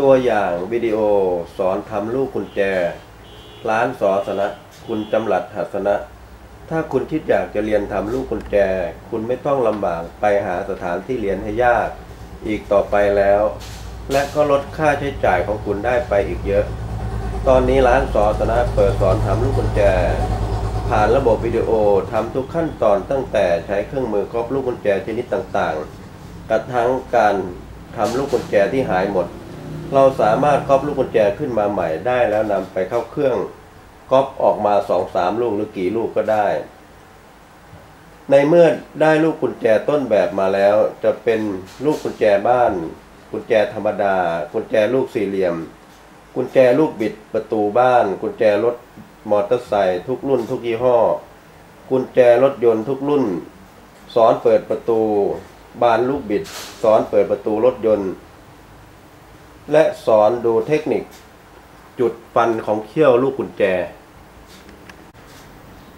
ตัวอย่างวิดีโอสอนทำลูกกุญแจ ร้านสอสนะ คุณจำหลัดหัสนะ ถ้าคุณคิดอยากจะเรียนทำลูกกุญแจ คุณไม่ต้องลำบากไปหาสถานที่เรียนให้ยาก อีกต่อไปแล้ว และก็ลดค่าใช้จ่ายของคุณได้ไปอีกเยอะ ตอนนี้ร้านสอสนะเปิดสอนทำลูกกุญแจ ผ่านระบบวิดีโอทำทุกขั้นตอนตั้งแต่ใช้เครื่องมือครอบลูกกุญแจชนิดต่างๆกระทั่งการทำลูกกุญแจที่หายหมด เราสามารถก๊อปลูกกุญแจขึ้นมาใหม่ได้แล้วนำไปเข้าเครื่องก๊อปออกมาสองสามลูกหรือกี่ลูกก็ได้ ในเมื่อได้ลูกกุญแจต้นแบบมาแล้ว จะเป็นลูกกุญแจบ้าน กุญแจธรรมดา กุญแจลูกสี่เหลี่ยม กุญแจลูกบิดประตูบ้าน กุญแจรถมอเตอร์ไซค์ทุกรุ่นทุกยี่ห้อ กุญแจรถยนต์ทุกรุ่น สอนเปิดประตู บานลูกบิด สอนเปิดประตูรถยนต์ และสอนดูเทคนิค จุดฟันของเขี้ยวลูกกุญแจ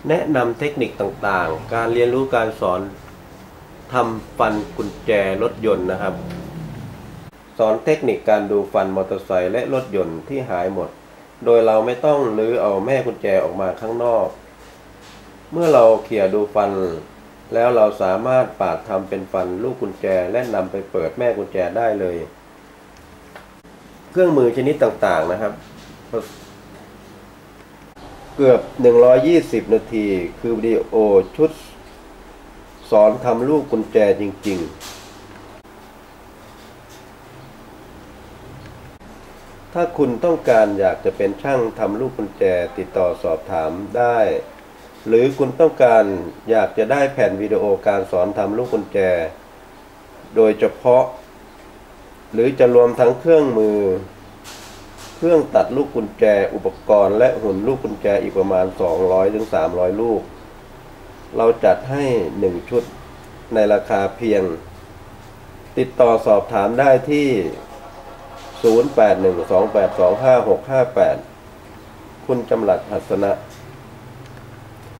แนะนำเทคนิคต่างๆ การเรียนรู้การสอนทำฟันกุญแจรถยนต์นะครับ สอนเทคนิคการดูฟันมอเตอร์ไซค์และรถยนต์ที่หายหมด โดยเราไม่ต้องรื้อเอาแม่กุญแจออกมาข้างนอก เมื่อเราเขี่ยดูฟัน แล้วเราสามารถปาดทำเป็นฟันลูกกุญแจและนำไปเปิดแม่กุญแจได้เลย เครื่องมือชนิดต่างๆนะครับ เกือบ 120 นาที คือวิดีโอชุด สอนทำลูกกุญแจจริง ๆ ถ้าคุณต้องการอยากจะเป็นช่างทำลูกกุญแจติดต่อสอบถามได้ หรือคุณต้องการอยากจะได้แผ่นวิดีโอการสอนทำลูกกุญแจ โดยเฉพาะ หรือจะรวมทั้งเครื่องมือ เครื่องตัดลูกกุญแจอุปกรณ์ และหุ่นลูกกุญแจอีกประมาณ 200-300ถึงลูก เราจัดให้ 1 ชุดในราคาเพียง ติดต่อสอบถามได้ที่ 0812825658 คุณจำหลัดหัสนะ